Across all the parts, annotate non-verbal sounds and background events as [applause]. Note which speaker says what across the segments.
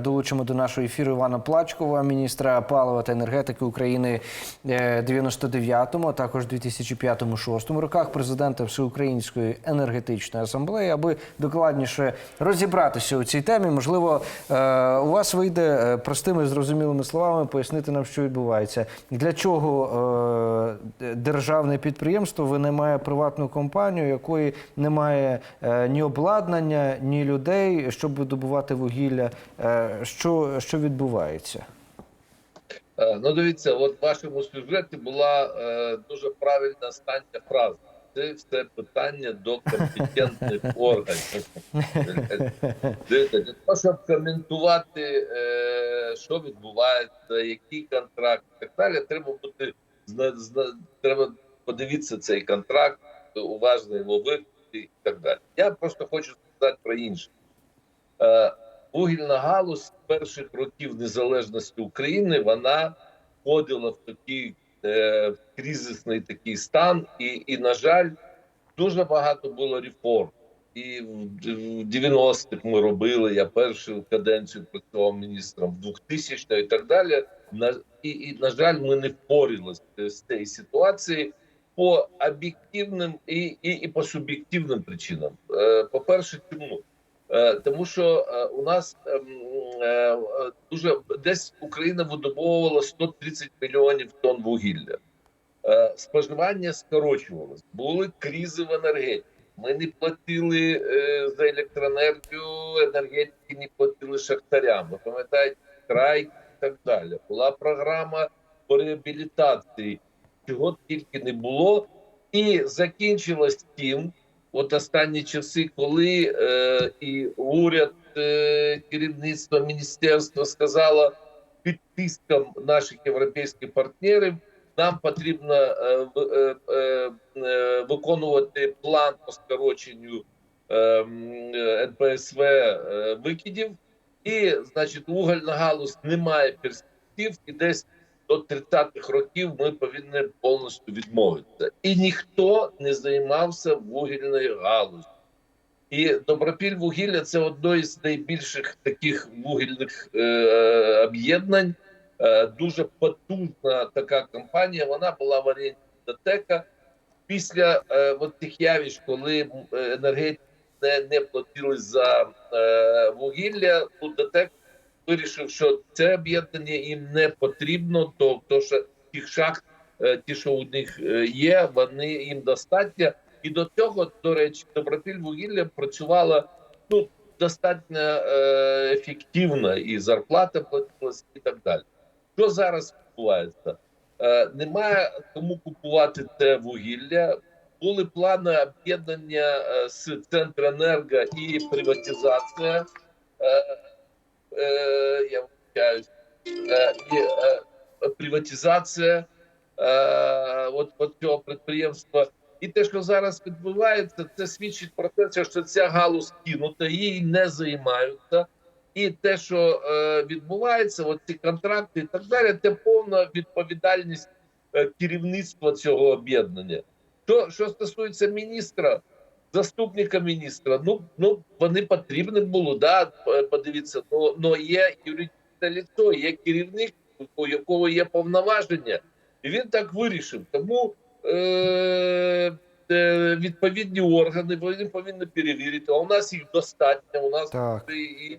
Speaker 1: Долучимо до нашого ефіру Івана Плачкова, міністра палива та енергетики України е, 99-му, а також 2005-2006 роках, президента Всеукраїнської енергетичної асамблеї, аби докладніше розібратися у цій темі. Можливо, е, у вас вийде е, простими зрозумілими словами пояснити нам, що відбувається. Для чого е, державне підприємство винаймає приватну компанію, якої немає е, ні обладнання, ні людей, щоб добувати вугілля. Що, що відбувається?
Speaker 2: Е, Ну, дивіться, от в вашому сюжеті була е, дуже правильна остання фраза. Це все питання до компетентних [laughs] органів. Дивіться, для того, щоб коментувати, е, що відбувається, який контракт і так далі, треба бути зна, зна, треба подивитися цей контракт, уважно його вивчити і так далі. Я просто хочу сказати про інше. Е, вугільна галузь перших років незалежності України вона входила в такий е, кризисний такий стан, і, і, на жаль, дуже багато було реформ. І в в 90-х ми робили. Я першу каденцію працював міністром в 2000 і так далі. На і, і на жаль, ми не впоралися з цієї ситуації по об'єктивним і, і, і по суб'єктивним причинам. Е, По перше, чому? Е, Тому що е, у нас ем, е, дуже десь Україна видобувала 130 мільйонів тонн вугілля. Споживання скорочувалось, були кризи в енергетиці. Ми не платили за електроенергію, енергетики не платили шахтарям. Ви пам'ятаєте, край і так далі. Була програма по реабілітації, чого тільки не було, і закінчилось тим, от останні часи, коли е, і уряд, е, керівництво міністерства сказало під тиском наших європейських партнерів, нам потрібно е, е, е, е, виконувати план по скороченню е, НПСВ е, викидів, і значить, вугільна галузь не має перспектив, і десь до 30-х років ми повинні повністю відмовитися. І ніхто не займався вугільною галузю. І Добропіль вугілля це одно із найбільших таких вугільних е, об'єднань. Е, дуже потужна така компанія. Вона була в оренді ДТЕКа. Після е, от тих явищ, коли енергетики не, не платили за е, вугілля, тут ДТЕК вирішив, що це об'єднання їм не потрібно, то, то що тих шахт, е, ті, що у них е, є, вони їм достатньо. І до цього, до речі, Добропіль вугілля працювала ну, достатньо е, ефективно, і зарплата платилась, і так далі. Що зараз відбувається? Немає кому купувати це вугілля. Були плани об'єднання з Центренерго і приватизація. Е, я вибачаюсь, е, е, приватизація от, от цього підприємства. І те, що зараз відбувається, це свідчить про те, що ця галузь кинута, її не займаються. І те, що відбувається, от ці контракти і так далі, це повна відповідальність керівництва цього об'єднання. Що, що стосується міністра, заступника міністра, ну ну вони потрібні було, да, подивіться, ну, но є юридичне лицо, є керівник, у якого є повноваження, і він так вирішив. Тому е, е, відповідні органи вони повинні перевірити. А у нас їх достатньо. У нас
Speaker 1: Так.
Speaker 2: і, і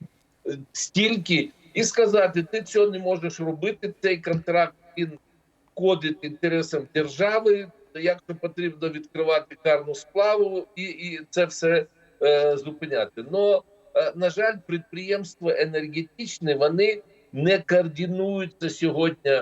Speaker 2: стільки, і сказати, ти цього не можеш робити. Цей контракт він входить інтересам держави. Якщо потрібно відкривати карну сплаву, і, і це все е, зупиняти. Но е, на жаль, підприємства енергетичні вони не координуються сьогодні.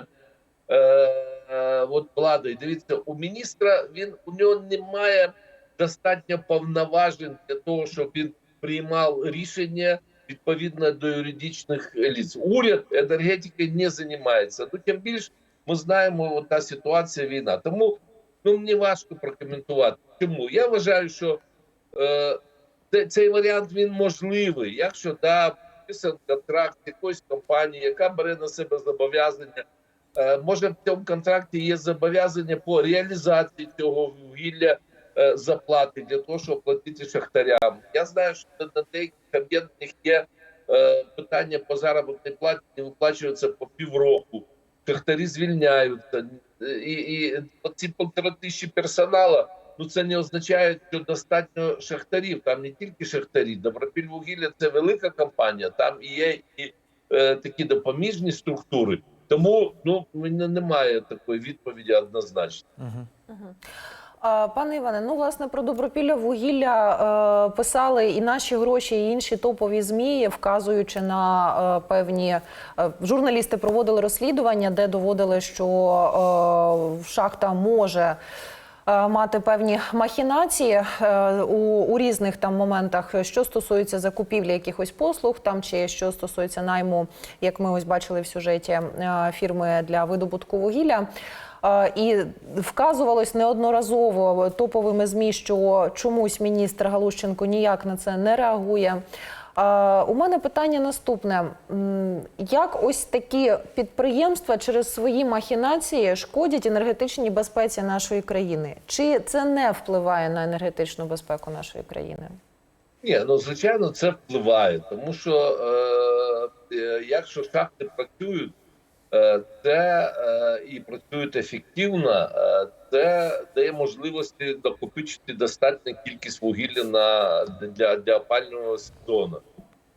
Speaker 2: Е, е, от владою. Дивіться, у міністра він у нього немає достатньо повноважень для того, щоб він приймав рішення відповідно до юридичних лиц. Уряд енергетикою не займається. Ну тим більше ми знаємо от та ситуація війна. Тому ну мені важко прокоментувати. Чому я вважаю, що е, цей, варіант він можливий, якщо да контракт якоїсь компанії, яка бере на себе зобов'язання. Е, Може, в цьому контракті є зобов'язання по реалізації цього вугілля е, заплати для того, щоб платити шахтарям. Я знаю, що на деяких об'єднаних є е, питання по заробітній платі не виплачується по півроку. Шахтарі звільняються. І, і ці полтора тисячі персоналу, ну це не означає, що достатньо шахтарів. Там не тільки шахтарі. Добропільвугілля це велика компанія, там є і е, такі допоміжні структури. Тому ну в мене немає такої відповіді однозначно.
Speaker 1: Угу.
Speaker 3: Пане Іване, ну власне про добропілля вугілля е, писали і наші гроші, і інші топові змі, вказуючи на е, певні е, журналісти проводили розслідування, де доводили, що шахта може. Е, Мати певні махінації е, у, у різних там моментах, що стосується закупівлі якихось послуг, там чи що стосується найму, як ми ось бачили в сюжеті е, фірми для видобутку вугілля. І вказувалось неодноразово топовими змі, що чомусь міністр Галущенко ніяк на це не реагує. У мене питання наступне: як ось такі підприємства через свої махінації шкодять енергетичній безпеці нашої країни? Чи це не впливає на енергетичну безпеку нашої країни?
Speaker 2: Ні, ну звичайно, це впливає, тому що е, е, якщо шахти працюють, е, це е, і працюють ефективно, е, це дає можливості накопичити достатню кількість вугілля на для, для опального сезону.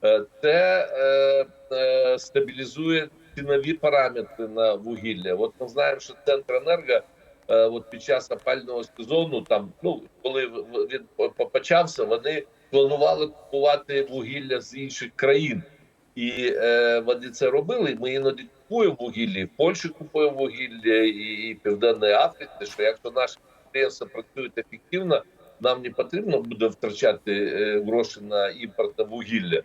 Speaker 2: Е, це е, е, стабілізує цінові параметри на вугілля. От ми знаємо, що Центренерго е, от під час опального сезону, там ну коли він по- по- почався, вони планували купувати вугілля з інших країн, і е, вони це робили. Ми іноді купуємо вугілля, в Польщі купуємо вугілля, і, і в Південній Африці. Що якщо наші підприємства працюють ефективно, нам не потрібно буде втрачати е, гроші на імпортне вугілля.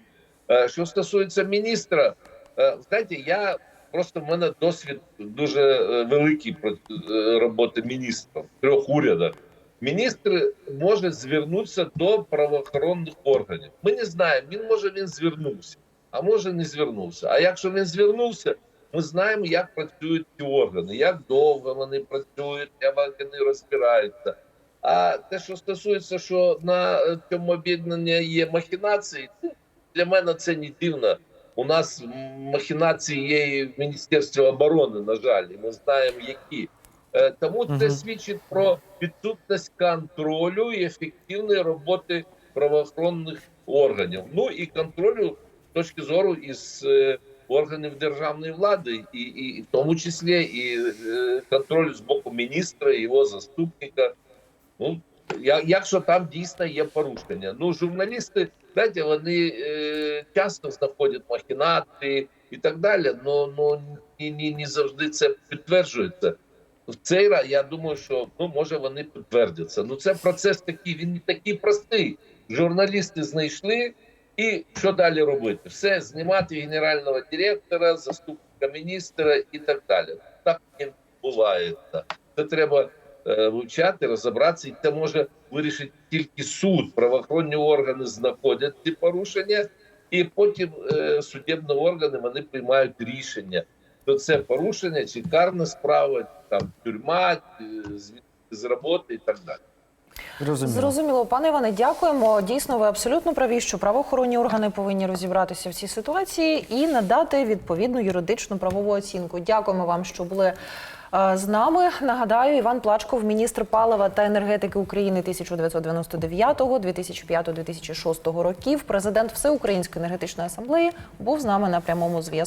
Speaker 2: Е, що стосується міністра, е, знаєте, я просто в мене досвід дуже е, великий про е, роботи міністра трьох урядах. Міністр може звернутися до правоохоронних органів. Ми не знаємо, він може він звернувся, а може не звернувся. А якщо він звернувся, ми знаємо, як працюють ці органи, як довго вони працюють, як вони розбираються. А те, що стосується, що на цьому об'єднанні є махінації, для мене це не дивно. У нас махінації є і в Міністерстві оборони, на жаль, і ми знаємо, які. Е, Тому це свідчить про відсутність контролю і ефективної роботи правоохоронних органів. Ну і контролю точки зору із е, органів державної влади, і, і, в тому числі і е, контролю з боку міністра, його заступника. Ну, якщо там дійсно є порушення. Ну, журналісти, знаєте, вони е, часто знаходять махінації і так далі, але ну, ні, ні, не завжди це підтверджується. В цей раз я думаю, що ну може вони підтвердяться. Ну це процес такий, він не такий простий. Журналісти знайшли, і що далі робити? Все знімати генерального директора, заступника міністра і так далі. Так не відбувається. Це треба е, вивчати, розібратися, і це може вирішити тільки суд. Правоохоронні органи знаходять ці порушення, і потім е, судебні органи вони приймають рішення. То це порушення, чи карна справа, там тюрма, е, звільнення з роботи і так далі.
Speaker 1: Зрозуміло.
Speaker 3: Зрозуміло, пане Іване, дякуємо. Дійсно, ви абсолютно праві, що правоохоронні органи повинні розібратися в цій ситуації і надати відповідну юридичну правову оцінку. Дякуємо вам, що були. е, З нами нагадаю, Іван Плачков, міністр палива та енергетики України 1999-2005-2006 років, президент Всеукраїнської енергетичної асамблеї, був з нами на прямому зв'язку.